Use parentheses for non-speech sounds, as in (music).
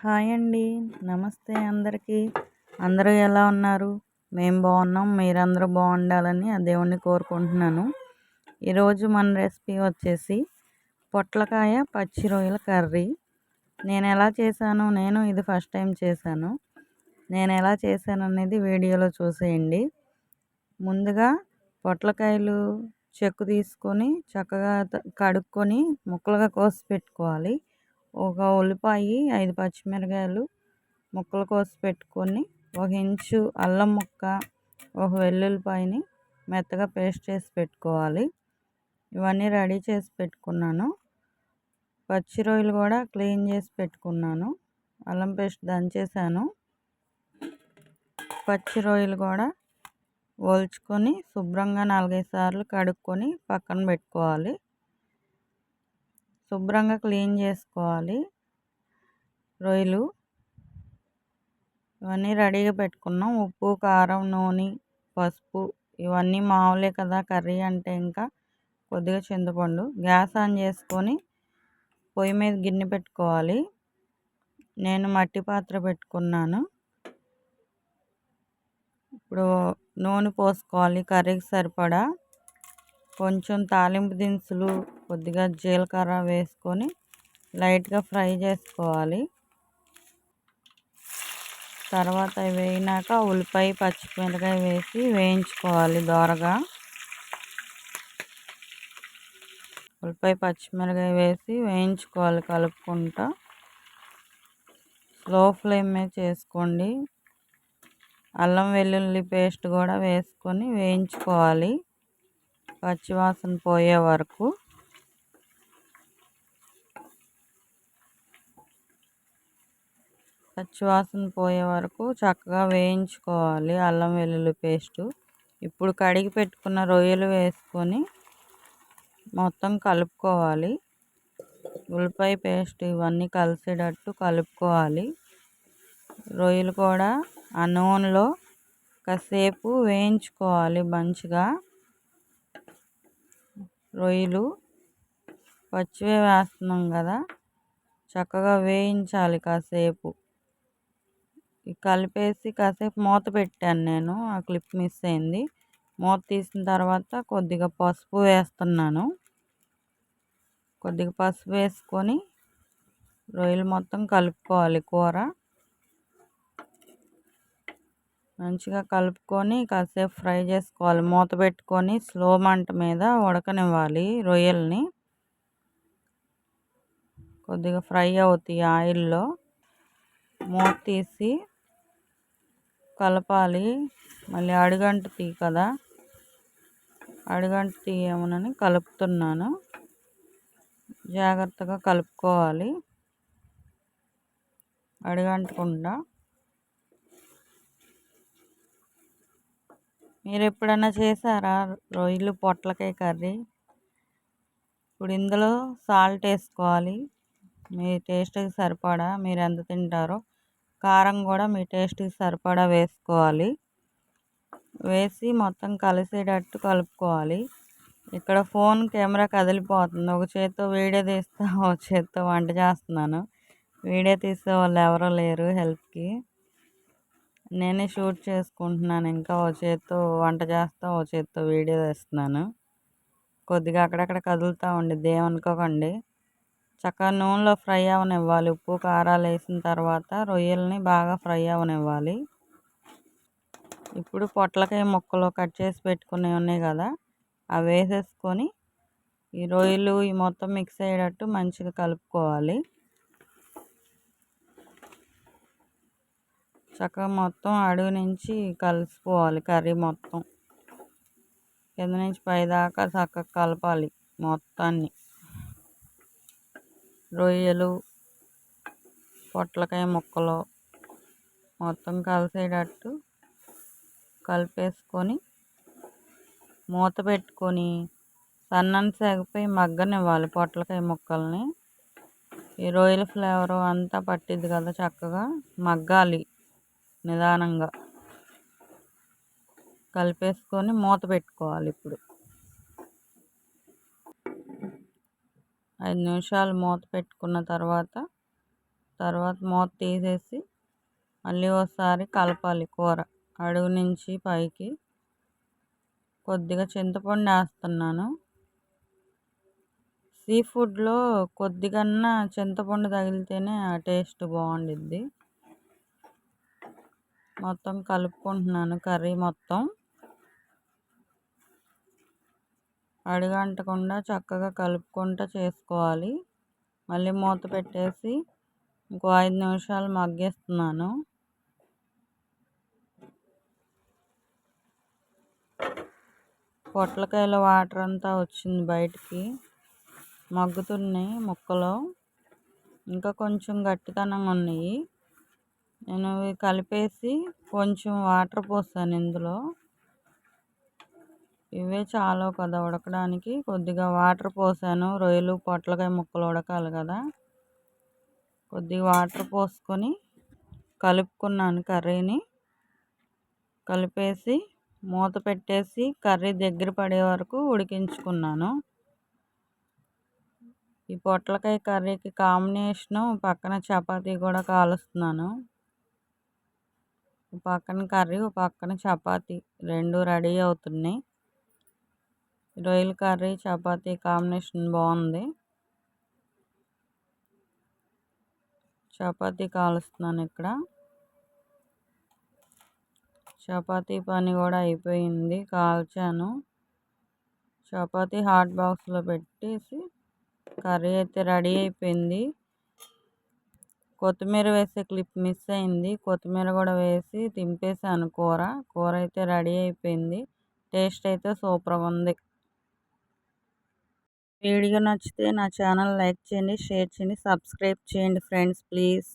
Hi అండి. నమస్తే అందరికీ. అందరూ ఎలా ఉన్నారు? మేము బాగున్నాం. మీరందరూ బాగుండాలని ఆ దేవుణ్ణి కోరుకుంటున్నాను. ఈరోజు మన రెసిపీ వచ్చేసి పొట్లకాయ పచ్చి రొయ్యల కర్రీ. నేను ఎలా చేశాను? నేను ఇది ఫస్ట్ టైం చేశాను. నేను ఎలా చేశాను అనేది వీడియోలో చూసేయండి. ముందుగా పొట్లకాయలు చెక్కు తీసుకొని చక్కగా కడుక్కొని ముక్కలుగా కోసి పెట్టుకోవాలి. ఒక ఉల్లిపాయ ఐదు పచ్చిమిరకాయలు ముక్కలు కోసి పెట్టుకొని ఒక ఇంచు అల్లం ముక్క ఒక వెల్లుల్లిపాయని మెత్తగా పేస్ట్ చేసి పెట్టుకోవాలి. ఇవన్నీ రెడీ చేసి పెట్టుకున్నాను. పచ్చి రొయ్యలు కూడా క్లీన్ చేసి పెట్టుకున్నాను. అల్లం పేస్ట్ దంచేసాను పచ్చి రొయ్యలు కూడా ఒలుచుకొని శుభ్రంగా నాలుగైదు సార్లు కడుక్కొని పక్కన పెట్టుకోవాలి. శుభ్రంగా క్లీన్ చేసుకోవాలి. రొయ్యలు ఇవన్నీ రెడీగా పెట్టుకున్నాం. ఉప్పు కారం నూనె పసుపు ఇవన్నీ మామూలే కదా కర్రీ అంటే ఇంకా కొద్దిగా చింతపండు. గ్యాస్ ఆన్ చేసుకొని పొయ్యి మీద గిన్నె పెట్టుకోవాలి. నేను మట్టి పాత్ర పెట్టుకున్నాను. ఇప్పుడు నూనె పోసుకోవాలి కర్రీకి సరిపడా. కొంచెం తాలింపు దినుసులు కొద్దిగా జీలకర్ర వేసుకొని లైట్గా ఫ్రై చేసుకోవాలి. తర్వాత వేయినాక ఉల్లిపాయ పచ్చిమిరకాయ వేసి వేయించుకోవాలి దోరగా. ఉల్లిపాయ పచ్చిమిరకాయ వేసి వేయించుకోవాలి కలుపుకుంటా. స్లో ఫ్లేమ్ మీద చేసుకోండి. అల్లం వెల్లుల్లి పేస్ట్ కూడా వేసుకొని వేయించుకోవాలి. పచ్చివాసన పోయే వరకు పచ్చివాసన పోయే వరకు చక్కగా వేయించుకోవాలి. అల్లం వెల్లుల్లి పేస్టు. ఇప్పుడు కడిగి పెట్టుకున్న రొయ్యలు వేసుకొని మొత్తం కలుపుకోవాలి. ఉల్లిపాయ పేస్ట్ ఇవన్నీ కలిసేటట్టు కలుపుకోవాలి. రొయ్యలు కూడా ఆ నూనెలో కాసేపు వేయించుకోవాలి మంచిగా. రొయ్యలు పచ్చివే వేస్తున్నాం కదా. చక్కగా వేయించాలి కాసేపు. కలిపేసి కాసేపు మూత పెట్టాను నేను. ఆ క్లిప్ మిస్ అయింది. మూత తీసిన తర్వాత కొద్దిగా పసుపు వేస్తున్నాను. కొద్దిగా పసుపు వేసుకొని రొయ్యలు మొత్తం కలుపుకోవాలి కూర. మంచిగా కలుపుకొని కాసేపు ఫ్రై చేసుకోవాలి. మూత పెట్టుకొని స్లో మంట మీద ఉడకనివ్వాలి రొయ్యల్ని. కొద్దిగా ఫ్రై అవుతాయి ఆయిల్లో. మూత తీసి కలపాలి. మళ్ళీ అడుగంటుతాయి కదా. అడుగంటు తీయమనని కలుపుతున్నాను. జాగ్రత్తగా కలుపుకోవాలి. అడుగంటకుండా మీరు ఎప్పుడన్నా చేశారా రొయ్యలు పొట్లకాయ కర్రీ? ఇప్పుడు ఇందులో సాల్ట్ వేసుకోవాలి. మీ టేస్ట్కి సరిపడా మీరు ఎంత తింటారో కారం కూడా మీ టేస్ట్కి సరిపడా వేసుకోవాలి. వేసి మొత్తం కలిసేటట్టు కలుపుకోవాలి. ఇక్కడ ఫోన్ కెమెరా కదిలిపోతుంది. ఒక చేత్తో వీడియో తీస్తా (laughs) ఒక చేత్తో వంట చేస్తున్నాను. వీడియో తీసే వాళ్ళు ఎవరూ లేరు హెల్ప్కి. నేనే షూట్ చేసుకుంటున్నాను. ఇంకా ఓ చేత్తో వంట చేస్తా ఓ చేత్తో వీడియో తీస్తున్నాను. కొద్దిగా అక్కడక్కడ కదులుతూ ఉండిద్ది ఏమనుకోకండి. చక్కగా నూనెలో ఫ్రై అవనివ్వాలి. ఉప్పు కారాలు వేసిన తర్వాత రొయ్యల్ని బాగా ఫ్రై అవనివ్వాలి. ఇప్పుడు పొట్లకాయ ముక్కలు కట్ చేసి పెట్టుకునేవి ఉన్నాయి కదా అవి వేసేసుకొని ఈ రొయ్యలు ఈ మొత్తం మిక్స్ అయ్యేటట్టు మంచిగా కలుపుకోవాలి. చక్కగా మొత్తం అడుగు నుంచి కలిసిపోవాలి కర్రీ మొత్తం. కింద నుంచి పైదాకా చక్కగా కలపాలి మొత్తాన్ని. రొయ్యలు పొట్లకాయ ముక్కలు మొత్తం కలిసేటట్టు కలిపేసుకొని మూత పెట్టుకొని సన్నని సెగపై మగ్గనివ్వాలి పొట్లకాయ ముక్కల్ని. ఈ రొయ్యల ఫ్లేవరు అంతా పట్టిద్ది కదా చక్కగా మగ్గాలి. నిదానంగా కలిపేసుకొని మూత పెట్టుకోవాలి ఇప్పుడు. ఐదు నిమిషాలు మూత పెట్టుకున్న తర్వాత తర్వాత మూత తీసేసి మళ్ళీ ఒకసారి కలపాలి కూర. అడుగు నుంచి పైకి కొద్దిగా చింతపండు వేస్తున్నాను. సీ ఫుడ్లో కొద్దిగన్నా చింతపండు తగిలితేనే ఆ టేస్ట్ బాగుండిద్ది. మొత్తం కలుపుకుంటున్నాను కర్రీ మొత్తం. అడుగంటకుండా చక్కగా కలుపుకుంటూ చేసుకోవాలి. మళ్ళీ మూత పెట్టేసి ఇంకో ఐదు నిమిషాలు మగ్గేస్తున్నాను. పొట్లకాయల వాటర్ అంతా వచ్చింది బయటికి. మగ్గుతున్నాయి ముక్కలో. ఇంకా కొంచెం గట్టితనంగా ఉన్నాయి. నేను కలిపేసి కొంచెం వాటర్ పోసాను ఇందులో. ఇవే చాలు కదా ఉడకడానికి. కొద్దిగా వాటర్ పోసాను. రొయ్యలు పొట్లకాయ ముక్కలు ఉడకాలి కదా. కొద్దిగా వాటర్ పోసుకొని కలుపుకున్నాను కర్రీని. కలిపేసి మూత పెట్టేసి కర్రీ దగ్గర పడే వరకు ఉడికించుకున్నాను. ఈ పొట్లకాయ కర్రీకి కాంబినేషను పక్కన చపాతీ కూడా కాలుస్తున్నాను. పక్కన కర్రీ ఒక పక్కన చపాతి. రెండు రెడీ అవుతున్నాయి. రొయ్యల కర్రీ చపాతీ కాంబినేషన్ బాగుంది. చపాతీ కాలుస్తున్నాను ఇక్కడ. చపాతీ పని కూడా అయిపోయింది. కాల్చాను. చపాతీ హాట్ బాక్స్లో పెట్టేసి కర్రీ అయితే రెడీ అయిపోయింది. కొత్తిమీర వేసే క్లిప్ మిస్ అయింది. కొత్తిమీర కూడా వేసి దింపేసాను కూర. కూర అయితే రెడీ అయిపోయింది. టేస్ట్ అయితే సూపర్గా ఉంది. వీడియో నచ్చితే నా ఛానల్ లైక్ చేయండి షేర్ చేయండి సబ్స్క్రైబ్ చేయండి ఫ్రెండ్స్ ప్లీజ్.